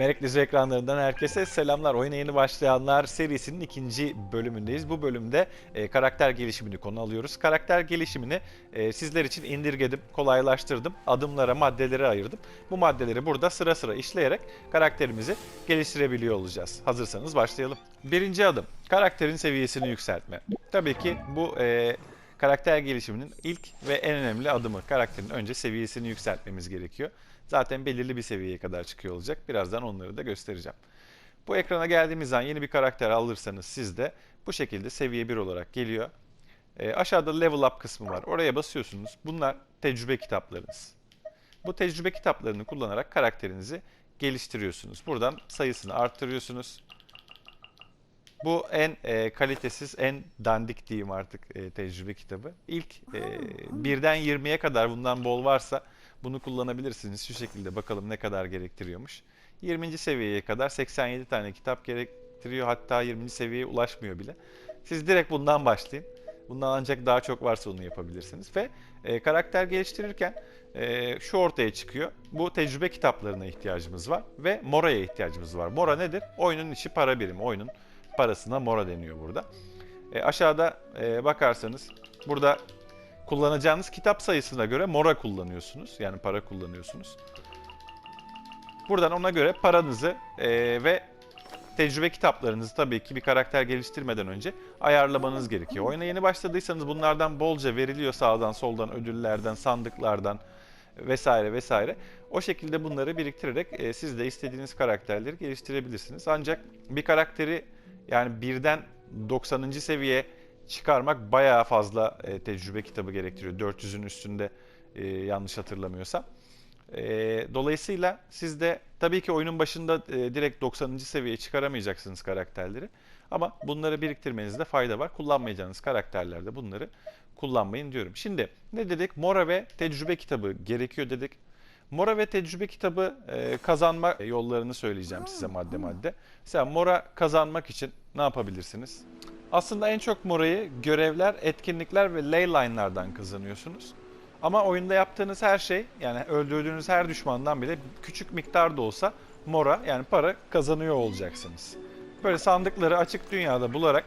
Meraklıcı ekranlarından herkese selamlar. Oyuna yeni başlayanlar serisinin ikinci bölümündeyiz. Bu bölümde e, karakter gelişimini konu alıyoruz. Karakter gelişimini e, sizler için indirgedim, kolaylaştırdım. Adımlara, maddelere ayırdım. Bu maddeleri burada sıra sıra işleyerek karakterimizi geliştirebiliyor olacağız. Hazırsanız başlayalım. Birinci adım, karakterin seviyesini yükseltme. Tabii ki bu e, karakter gelişiminin ilk ve en önemli adımı. Karakterin önce seviyesini yükseltmemiz gerekiyor. Zaten belirli bir seviyeye kadar çıkıyor olacak. Birazdan onları da göstereceğim. Bu ekrana geldiğimiz zaman yeni bir karakter alırsanız siz de bu şekilde seviye 1 olarak geliyor. E, aşağıda level up kısmı var. Oraya basıyorsunuz. Bunlar tecrübe kitaplarınız. Bu tecrübe kitaplarını kullanarak karakterinizi geliştiriyorsunuz. Buradan sayısını arttırıyorsunuz. Bu en e, kalitesiz, en dandik diyeyim artık e, tecrübe kitabı. İlk e, birden 20'ye kadar bundan bol varsa bunu kullanabilirsiniz. Şu şekilde bakalım ne kadar gerektiriyormuş. 20. seviyeye kadar 87 tane kitap gerektiriyor. Hatta 20. seviyeye ulaşmıyor bile. Siz direkt bundan başlayın. Bundan ancak daha çok varsa onu yapabilirsiniz. Ve e, karakter geliştirirken e, şu ortaya çıkıyor. Bu tecrübe kitaplarına ihtiyacımız var ve Mora'ya ihtiyacımız var. Mora nedir? Oyunun içi para birimi. Oyunun parasına Mora deniyor burada. E, aşağıda e, bakarsanız burada kullanacağınız kitap sayısına göre Mora kullanıyorsunuz. Yani para kullanıyorsunuz. Buradan ona göre paranızı e, ve tecrübe kitaplarınızı tabii ki bir karakter geliştirmeden önce ayarlamanız gerekiyor. Oyuna yeni başladıysanız bunlardan bolca veriliyor sağdan soldan ödüllerden, sandıklardan vesaire vesaire. O şekilde bunları biriktirerek e, siz de istediğiniz karakterleri geliştirebilirsiniz. Ancak bir karakteri yani birden 90. seviye çıkarmak bayağı fazla e, tecrübe kitabı gerektiriyor. 400'ün üstünde e, yanlış hatırlamıyorsam. E, dolayısıyla siz de tabii ki oyunun başında e, direkt 90. seviyeye çıkaramayacaksınız karakterleri. Ama bunları biriktirmenizde fayda var. Kullanmayacağınız karakterlerde bunları kullanmayın diyorum. Şimdi ne dedik? Mora ve tecrübe kitabı gerekiyor dedik. Mora ve tecrübe kitabı e, kazanma yollarını söyleyeceğim size madde madde. Mesela Mora kazanmak için ne yapabilirsiniz? Aslında en çok Mora'yı görevler, etkinlikler ve leyline'lardan kazanıyorsunuz. Ama oyunda yaptığınız her şey yani öldürdüğünüz her düşmandan bile küçük miktar da olsa Mora yani para kazanıyor olacaksınız. Böyle sandıkları açık dünyada bularak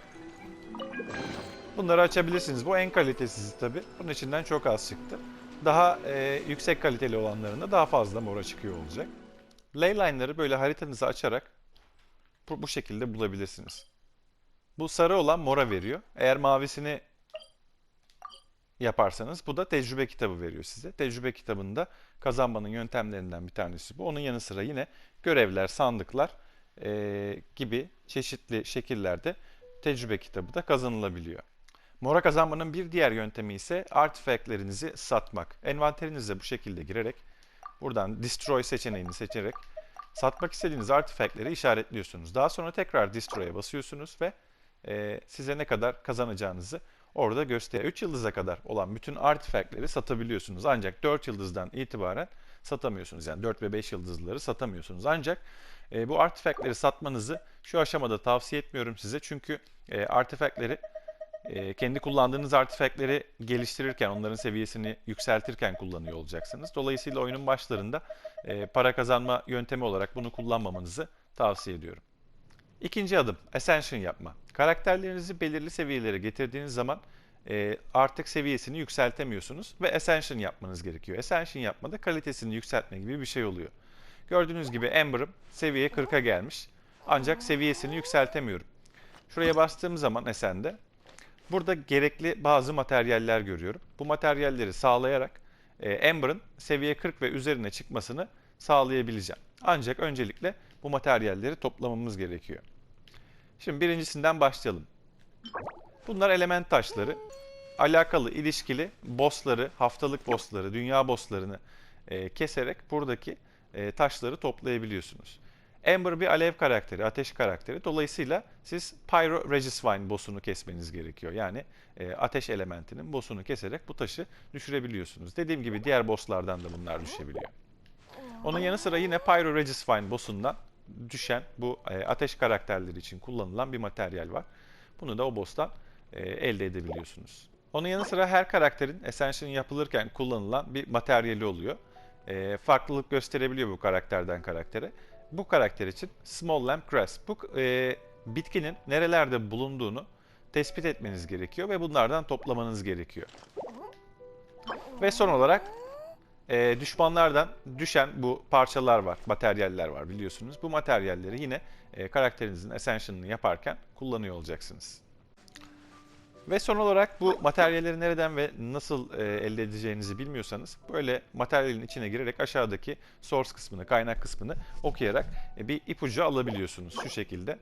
bunları açabilirsiniz. Bu en kalitesizi tabi. Bunun içinden çok az çıktı. Daha e, yüksek kaliteli olanlarında daha fazla Mora çıkıyor olacak. Leyline'ları böyle haritanızı açarak bu şekilde bulabilirsiniz. Bu sarı olan mora veriyor. Eğer mavisini yaparsanız bu da tecrübe kitabı veriyor size. Tecrübe kitabında kazanmanın yöntemlerinden bir tanesi bu. Onun yanı sıra yine görevler, sandıklar e, gibi çeşitli şekillerde tecrübe kitabı da kazanılabiliyor. Mora kazanmanın bir diğer yöntemi ise artifactlerinizi satmak. Envanterinize bu şekilde girerek buradan destroy seçeneğini seçerek satmak istediğiniz artifactleri işaretliyorsunuz. Daha sonra tekrar destroy'a basıyorsunuz ve e, size ne kadar kazanacağınızı orada gösteriyor. 3 yıldıza kadar olan bütün artifactleri satabiliyorsunuz. Ancak 4 yıldızdan itibaren satamıyorsunuz. Yani 4 ve 5 yıldızları satamıyorsunuz. Ancak e, bu artifactleri satmanızı şu aşamada tavsiye etmiyorum size. Çünkü e, artifactleri e, kendi kullandığınız artifactleri geliştirirken, onların seviyesini yükseltirken kullanıyor olacaksınız. Dolayısıyla oyunun başlarında e, para kazanma yöntemi olarak bunu kullanmamanızı tavsiye ediyorum. İkinci adım, Ascension yapma. Karakterlerinizi belirli seviyelere getirdiğiniz zaman e, artık seviyesini yükseltemiyorsunuz ve Ascension yapmanız gerekiyor. Ascension yapmada kalitesini yükseltme gibi bir şey oluyor. Gördüğünüz gibi Amber'ım seviye 40'a gelmiş. Ancak seviyesini yükseltemiyorum. Şuraya bastığım zaman Ascend'e burada gerekli bazı materyaller görüyorum. Bu materyalleri sağlayarak e, Amber'ın seviye 40 ve üzerine çıkmasını sağlayabileceğim. Ancak öncelikle bu materyalleri toplamamız gerekiyor. Şimdi birincisinden başlayalım. Bunlar element taşları. Alakalı, ilişkili bossları, haftalık bossları, dünya bosslarını e, keserek buradaki e, taşları toplayabiliyorsunuz. Amber bir alev karakteri, ateş karakteri. Dolayısıyla siz Pyro Regiswine boss'unu kesmeniz gerekiyor. Yani e, ateş elementinin boss'unu keserek bu taşı düşürebiliyorsunuz. Dediğim gibi diğer bosslardan da bunlar düşebiliyor. Onun yanı sıra yine Pyro Regiswine boss'undan düşen bu e, ateş karakterleri için kullanılan bir materyal var. Bunu da o boss'tan e, elde edebiliyorsunuz. Onun yanı sıra her karakterin Ascension yapılırken kullanılan bir materyali oluyor. E, farklılık gösterebiliyor bu karakterden karaktere. bu karakter için Small Lamb Grass. Bu e, bitkinin nerelerde bulunduğunu tespit etmeniz gerekiyor ve bunlardan toplamanız gerekiyor. Ve son olarak e, düşmanlardan düşen bu parçalar var, materyaller var biliyorsunuz. Bu materyalleri yine e, karakterinizin Ascension'ını yaparken kullanıyor olacaksınız. Ve son olarak bu materyalleri nereden ve nasıl e, elde edeceğinizi bilmiyorsanız böyle materyalin içine girerek aşağıdaki source kısmını, kaynak kısmını okuyarak e, bir ipucu alabiliyorsunuz şu şekilde.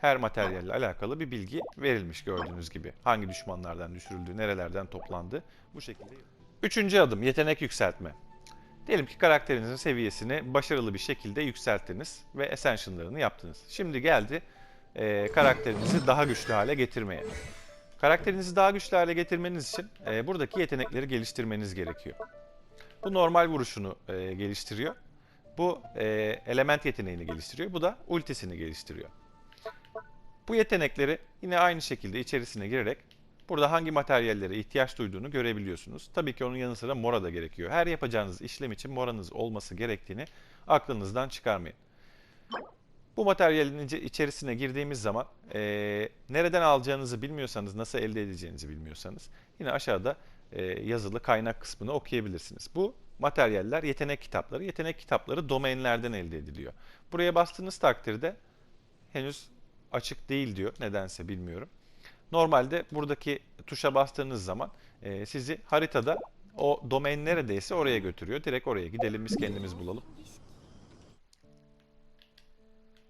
Her materyalle alakalı bir bilgi verilmiş gördüğünüz gibi. Hangi düşmanlardan düşürüldüğü, nerelerden toplandığı bu şekilde. Üçüncü adım yetenek yükseltme. Diyelim ki karakterinizin seviyesini başarılı bir şekilde yükselttiniz ve Ascension'larını yaptınız. Şimdi geldi e, karakterinizi daha güçlü hale getirmeye. Karakterinizi daha güçlü hale getirmeniz için e, buradaki yetenekleri geliştirmeniz gerekiyor. Bu normal vuruşunu e, geliştiriyor. Bu e, element yeteneğini geliştiriyor. Bu da ultisini geliştiriyor. Bu yetenekleri yine aynı şekilde içerisine girerek burada hangi materyallere ihtiyaç duyduğunu görebiliyorsunuz. Tabii ki onun yanı sıra mora da gerekiyor. Her yapacağınız işlem için moranız olması gerektiğini aklınızdan çıkarmayın. Bu materyalin içerisine girdiğimiz zaman e, nereden alacağınızı bilmiyorsanız, nasıl elde edeceğinizi bilmiyorsanız yine aşağıda e, yazılı kaynak kısmını okuyabilirsiniz. Bu materyaller yetenek kitapları. Yetenek kitapları domainlerden elde ediliyor. Buraya bastığınız takdirde henüz açık değil diyor. Nedense bilmiyorum. Normalde buradaki tuşa bastığınız zaman e, sizi haritada o domain neredeyse oraya götürüyor. Direkt oraya gidelim biz kendimiz bulalım.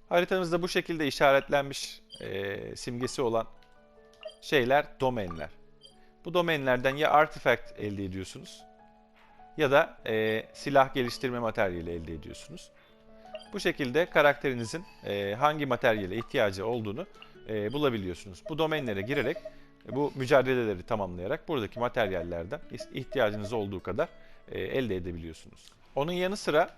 Haritanızda bu şekilde işaretlenmiş e, simgesi olan şeyler domainler. Bu domainlerden ya artifact elde ediyorsunuz ya da e, silah geliştirme materyali elde ediyorsunuz. Bu şekilde karakterinizin e, hangi materyale ihtiyacı olduğunu e, bulabiliyorsunuz. Bu domainlere girerek bu mücadeleleri tamamlayarak buradaki materyallerden ihtiyacınız olduğu kadar e, elde edebiliyorsunuz. Onun yanı sıra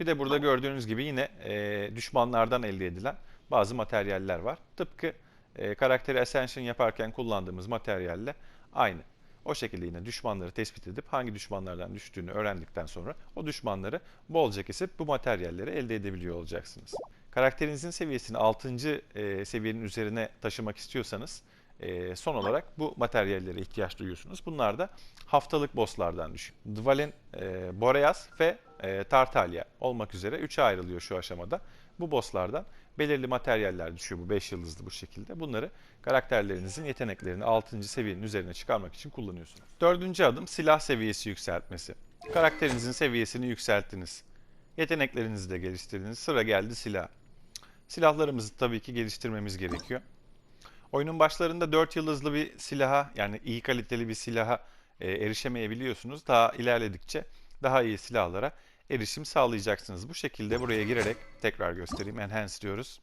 bir de burada gördüğünüz gibi yine e, düşmanlardan elde edilen bazı materyaller var. Tıpkı e, karakteri Ascension yaparken kullandığımız materyalle aynı. O şekilde yine düşmanları tespit edip hangi düşmanlardan düştüğünü öğrendikten sonra o düşmanları bolca kesip bu materyalleri elde edebiliyor olacaksınız. Karakterinizin seviyesini 6. E, seviyenin üzerine taşımak istiyorsanız e, son olarak bu materyallere ihtiyaç duyuyorsunuz. Bunlar da haftalık bosslardan düşün. Dvalin, e, Boreas ve e, Tartalya olmak üzere 3'e ayrılıyor şu aşamada. Bu bosslardan belirli materyaller düşüyor bu 5 yıldızlı bu şekilde. Bunları karakterlerinizin yeteneklerini 6. seviyenin üzerine çıkarmak için kullanıyorsunuz. Dördüncü adım silah seviyesi yükseltmesi. Karakterinizin seviyesini yükselttiniz. Yeteneklerinizi de geliştirdiniz. Sıra geldi silah. Silahlarımızı tabii ki geliştirmemiz gerekiyor. Oyunun başlarında 4 yıldızlı bir silaha yani iyi kaliteli bir silaha e, erişemeyebiliyorsunuz. Daha ilerledikçe daha iyi silahlara erişim sağlayacaksınız. Bu şekilde buraya girerek tekrar göstereyim. Enhance diyoruz.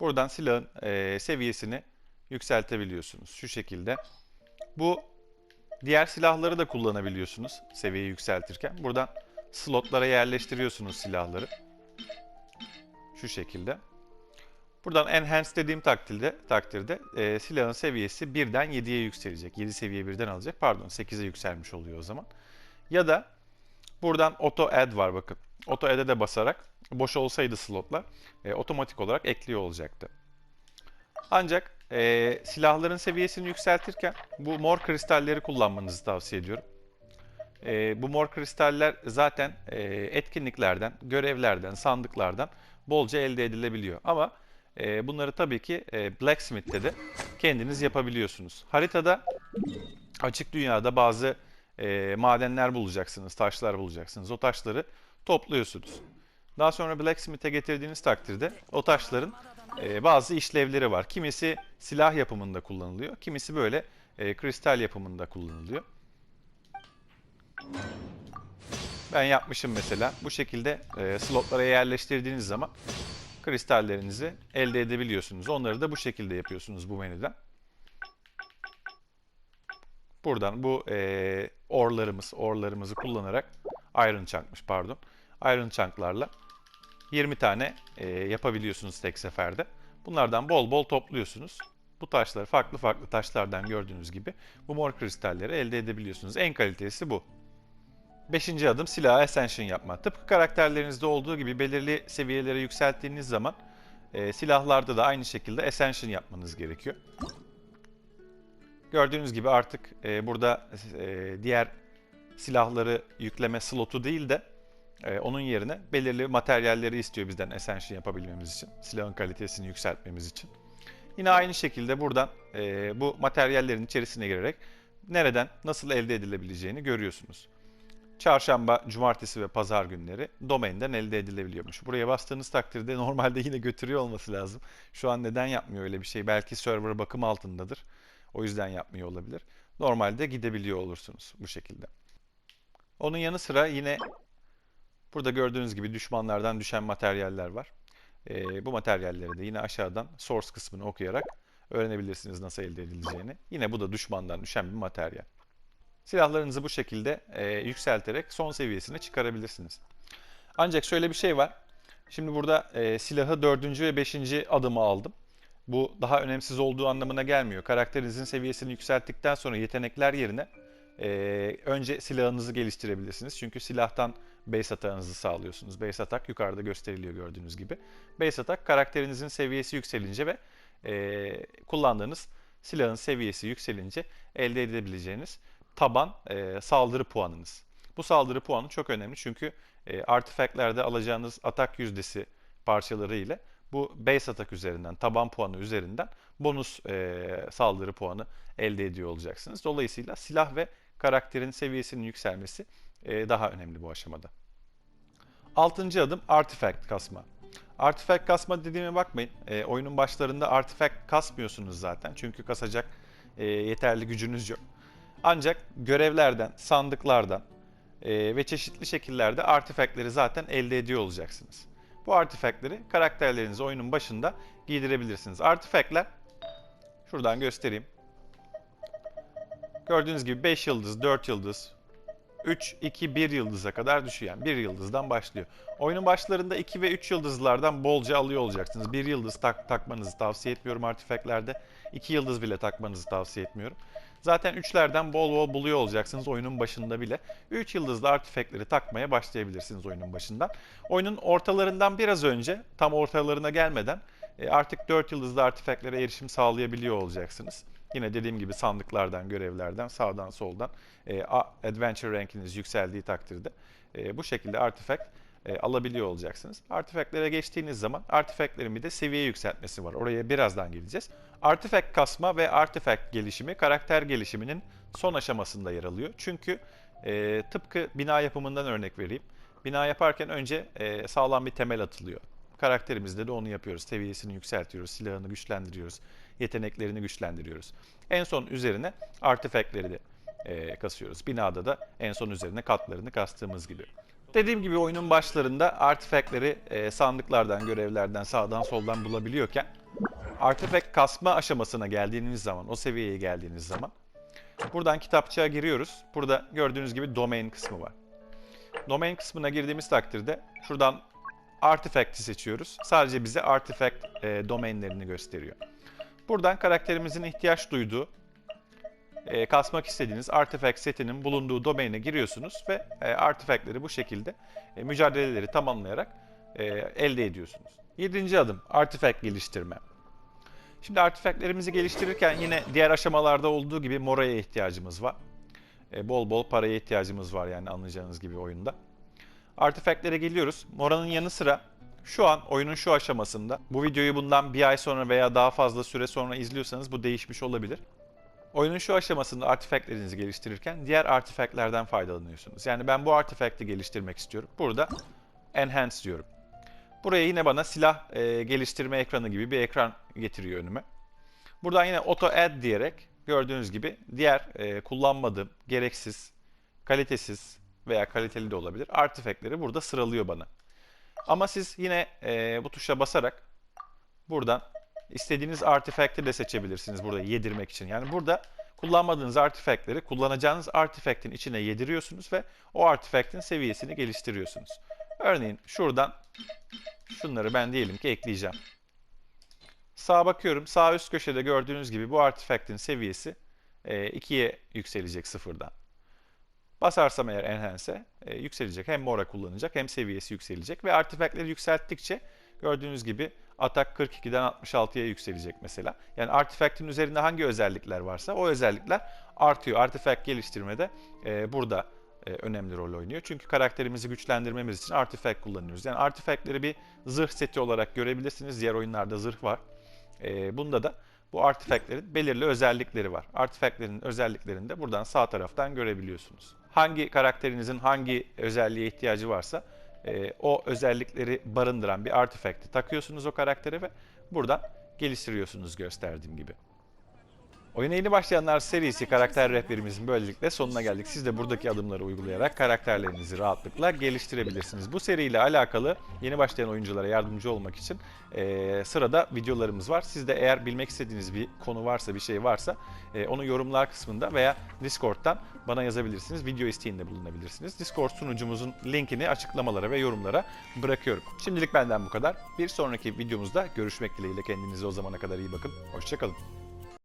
Buradan silahın e, seviyesini yükseltebiliyorsunuz. Şu şekilde. Bu diğer silahları da kullanabiliyorsunuz seviyeyi yükseltirken. Buradan slotlara yerleştiriyorsunuz silahları. Şu şekilde. Buradan enhance dediğim takdirde, takdirde e, silahın seviyesi birden 7'ye yükselecek. 7 seviye birden alacak. Pardon 8'e yükselmiş oluyor o zaman. Ya da buradan auto add var bakın. Auto add'e de basarak boş olsaydı slotlar e, otomatik olarak ekliyor olacaktı. Ancak e, silahların seviyesini yükseltirken bu mor kristalleri kullanmanızı tavsiye ediyorum. E, bu mor kristaller zaten e, etkinliklerden, görevlerden, sandıklardan bolca elde edilebiliyor. Ama e, bunları tabii ki e, Blacksmith'te de kendiniz yapabiliyorsunuz. Haritada açık dünyada bazı e, madenler bulacaksınız, taşlar bulacaksınız. O taşları topluyorsunuz. Daha sonra Blacksmith'e getirdiğiniz takdirde o taşların e, bazı işlevleri var. Kimisi silah yapımında kullanılıyor, kimisi böyle e, kristal yapımında kullanılıyor. Ben yapmışım mesela. Bu şekilde e, slotlara yerleştirdiğiniz zaman kristallerinizi elde edebiliyorsunuz. Onları da bu şekilde yapıyorsunuz bu menüden. Buradan bu e, orlarımız, orlarımızı kullanarak Iron Chunk'mış pardon. Iron Chunk'larla 20 tane e, yapabiliyorsunuz tek seferde. Bunlardan bol bol topluyorsunuz. Bu taşları farklı farklı taşlardan gördüğünüz gibi bu mor kristalleri elde edebiliyorsunuz. En kalitesi bu. Beşinci adım silahı ascension yapma. Tıpkı karakterlerinizde olduğu gibi belirli seviyelere yükselttiğiniz zaman e, silahlarda da aynı şekilde ascension yapmanız gerekiyor. Gördüğünüz gibi artık e, burada e, diğer silahları yükleme slotu değil de e, onun yerine belirli materyalleri istiyor bizden ascension yapabilmemiz için. Silahın kalitesini yükseltmemiz için. Yine aynı şekilde buradan e, bu materyallerin içerisine girerek nereden nasıl elde edilebileceğini görüyorsunuz. Çarşamba, cumartesi ve pazar günleri domainden elde edilebiliyormuş. Buraya bastığınız takdirde normalde yine götürüyor olması lazım. Şu an neden yapmıyor öyle bir şey? Belki server bakım altındadır. O yüzden yapmıyor olabilir. Normalde gidebiliyor olursunuz bu şekilde. Onun yanı sıra yine burada gördüğünüz gibi düşmanlardan düşen materyaller var. Ee, bu materyalleri de yine aşağıdan source kısmını okuyarak öğrenebilirsiniz nasıl elde edileceğini. Yine bu da düşmandan düşen bir materyal. Silahlarınızı bu şekilde e, yükselterek son seviyesine çıkarabilirsiniz. Ancak şöyle bir şey var. Şimdi burada e, silahı dördüncü ve beşinci adımı aldım. Bu daha önemsiz olduğu anlamına gelmiyor. Karakterinizin seviyesini yükselttikten sonra yetenekler yerine e, önce silahınızı geliştirebilirsiniz. Çünkü silahtan base atağınızı sağlıyorsunuz. Base atak yukarıda gösteriliyor gördüğünüz gibi. Base atak karakterinizin seviyesi yükselince ve e, kullandığınız silahın seviyesi yükselince elde edebileceğiniz taban e, saldırı puanınız. Bu saldırı puanı çok önemli çünkü e, artifactlerde alacağınız atak yüzdesi parçaları ile bu base atak üzerinden, taban puanı üzerinden bonus e, saldırı puanı elde ediyor olacaksınız. Dolayısıyla silah ve karakterin seviyesinin yükselmesi e, daha önemli bu aşamada. Altıncı adım artifact kasma. Artifact kasma dediğime bakmayın. E, oyunun başlarında artifact kasmıyorsunuz zaten. Çünkü kasacak e, yeterli gücünüz yok. Ancak görevlerden, sandıklardan e, ve çeşitli şekillerde artifactleri zaten elde ediyor olacaksınız. Bu artifactleri karakterlerinizi oyunun başında giydirebilirsiniz. Artifactler şuradan göstereyim. Gördüğünüz gibi 5 yıldız, 4 yıldız, 3, 2, 1 yıldıza kadar düşüyor. Yani 1 yıldızdan başlıyor. Oyunun başlarında 2 ve 3 yıldızlardan bolca alıyor olacaksınız. 1 yıldız tak, takmanızı tavsiye etmiyorum artifactlerde. 2 yıldız bile takmanızı tavsiye etmiyorum. Zaten 3'lerden bol bol buluyor olacaksınız oyunun başında bile. 3 yıldızlı artifactleri takmaya başlayabilirsiniz oyunun başından. Oyunun ortalarından biraz önce, tam ortalarına gelmeden e, artık 4 yıldızlı artifactlere erişim sağlayabiliyor olacaksınız. Yine dediğim gibi sandıklardan, görevlerden, sağdan soldan e, adventure rankiniz yükseldiği takdirde e, bu şekilde artifact e, alabiliyor olacaksınız. Artifactlere geçtiğiniz zaman artifactlerin bir de seviye yükseltmesi var. Oraya birazdan geleceğiz. Artifact kasma ve artifact gelişimi karakter gelişiminin son aşamasında yer alıyor. Çünkü e, tıpkı bina yapımından örnek vereyim. Bina yaparken önce e, sağlam bir temel atılıyor. Karakterimizde de onu yapıyoruz. Seviyesini yükseltiyoruz, silahını güçlendiriyoruz, yeteneklerini güçlendiriyoruz. En son üzerine artifactleri de e, kasıyoruz. Binada da en son üzerine katlarını kastığımız gibi. Dediğim gibi oyunun başlarında artifactleri e, sandıklardan, görevlerden, sağdan soldan bulabiliyorken artifact kasma aşamasına geldiğiniz zaman, o seviyeye geldiğiniz zaman buradan kitapçığa giriyoruz. Burada gördüğünüz gibi domain kısmı var. Domain kısmına girdiğimiz takdirde şuradan artifact'i seçiyoruz. Sadece bize artifact e, domainlerini gösteriyor. Buradan karakterimizin ihtiyaç duyduğu e, kasmak istediğiniz artifact setinin bulunduğu domaine giriyorsunuz ve e, artifactleri bu şekilde e, mücadeleleri tamamlayarak e, elde ediyorsunuz. Yedinci adım artifact geliştirme. Şimdi artifactlerimizi geliştirirken yine diğer aşamalarda olduğu gibi moraya ihtiyacımız var. E, bol bol paraya ihtiyacımız var yani anlayacağınız gibi oyunda. Artifactlere geliyoruz. Moranın yanı sıra şu an oyunun şu aşamasında bu videoyu bundan bir ay sonra veya daha fazla süre sonra izliyorsanız bu değişmiş olabilir. Oyunun şu aşamasında artifactlerinizi geliştirirken diğer artifactlerden faydalanıyorsunuz. Yani ben bu artifact'i geliştirmek istiyorum. Burada enhance diyorum. Buraya yine bana silah e, geliştirme ekranı gibi bir ekran getiriyor önüme. Buradan yine auto add diyerek gördüğünüz gibi diğer e, kullanmadığım, gereksiz, kalitesiz veya kaliteli de olabilir artifactleri burada sıralıyor bana. Ama siz yine e, bu tuşa basarak buradan istediğiniz artifact'i de seçebilirsiniz burada yedirmek için. Yani burada kullanmadığınız artifact'leri kullanacağınız artifact'in içine yediriyorsunuz ve o artifact'in seviyesini geliştiriyorsunuz. Örneğin şuradan şunları ben diyelim ki ekleyeceğim. Sağa bakıyorum. Sağ üst köşede gördüğünüz gibi bu artifact'in seviyesi 2'ye yükselecek sıfırdan. Basarsam eğer Enhance'e e, yükselecek. Hem Mora kullanacak hem seviyesi yükselecek. Ve artifactleri yükselttikçe gördüğünüz gibi atak 42'den 66'ya yükselecek mesela. Yani artifact'in üzerinde hangi özellikler varsa o özellikler artıyor. Artifact geliştirmede e, burada e, önemli rol oynuyor. Çünkü karakterimizi güçlendirmemiz için artifact kullanıyoruz. Yani artifactleri bir zırh seti olarak görebilirsiniz. Diğer oyunlarda zırh var. E, bunda da bu artifactlerin belirli özellikleri var. Artifactlerin özelliklerini de buradan sağ taraftan görebiliyorsunuz. Hangi karakterinizin hangi özelliğe ihtiyacı varsa e, o özellikleri barındıran bir artifact'i takıyorsunuz o karaktere ve buradan geliştiriyorsunuz gösterdiğim gibi. Oyuna yeni başlayanlar serisi karakter rehberimizin böylelikle sonuna geldik. Siz de buradaki adımları uygulayarak karakterlerinizi rahatlıkla geliştirebilirsiniz. Bu seriyle alakalı yeni başlayan oyunculara yardımcı olmak için eee, sırada videolarımız var. Siz de eğer bilmek istediğiniz bir konu varsa, bir şey varsa eee, onu yorumlar kısmında veya Discord'dan bana yazabilirsiniz. Video isteğinde bulunabilirsiniz. Discord sunucumuzun linkini açıklamalara ve yorumlara bırakıyorum. Şimdilik benden bu kadar. Bir sonraki videomuzda görüşmek dileğiyle. Kendinize o zamana kadar iyi bakın. Hoşçakalın.